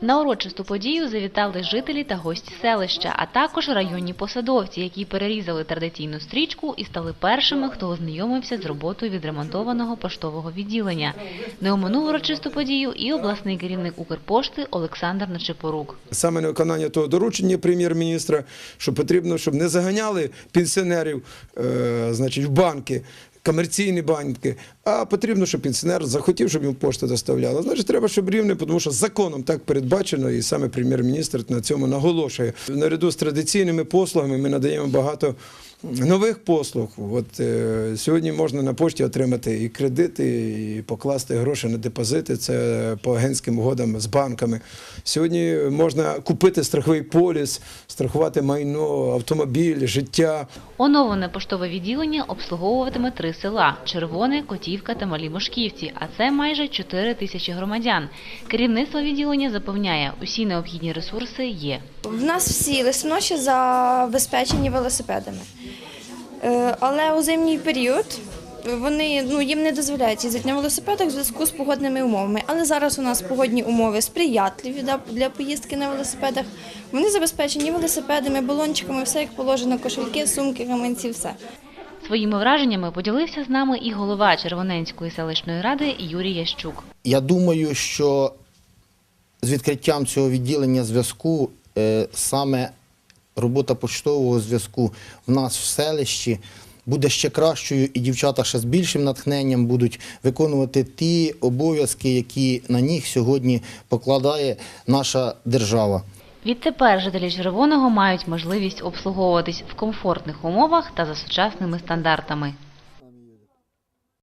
На урочисту подію завітали жителі та гості селища, а також районні посадовці, які перерізали традиційну стрічку і стали першими, хто ознайомився з роботою відремонтованого поштового відділення. Не оминув урочисту подію і обласний керівник Укрпошти Олександр Начепорук. Саме на виконання того доручення прем'єр-міністра, що потрібно, щоб не заганяли пенсіонерів е, значить, в банки. Комерційні банки, а потрібно, щоб пенсіонер захотів, щоб йому пошта доставляла. Значить, треба, щоб рівне, тому що законом так передбачено, і саме прем'єр-міністр на цьому наголошує. Наряду з традиційними послугами ми надаємо багато нових послуг. От е, сьогодні можна на пошті отримати і кредити, і покласти гроші на депозити. Це по агентським угодам з банками. Сьогодні можна купити страховий поліс, страхувати майно, автомобіль, життя. Оновлене поштове відділення обслуговуватиме три села – Червоне, Котівка та Малі Мошківці, а це майже 4 тисячі громадян. Керівництво відділення запевняє, усі необхідні ресурси є. В нас всі лисноші забезпечені велосипедами. Е, Але у зимній період вони ну їм не дозволяють їздити на велосипедах в зв'язку з погодними умовами. Але зараз у нас погодні умови сприятливі для поїздки на велосипедах. Вони забезпечені велосипедами, балончиками, все як положено, кошельки, сумки, гаманці, все. Своїми враженнями поділився з нами і голова Червоненської селищної ради Юрій Ящук. Я думаю, що з відкриттям цього відділення зв'язку е, саме робота поштового зв'язку в нас в селищі буде ще кращою, і дівчата ще з більшим натхненням будуть виконувати ті обов'язки, які на них сьогодні покладає наша держава. Відтепер жителі Червоного мають можливість обслуговуватись в комфортних умовах та за сучасними стандартами.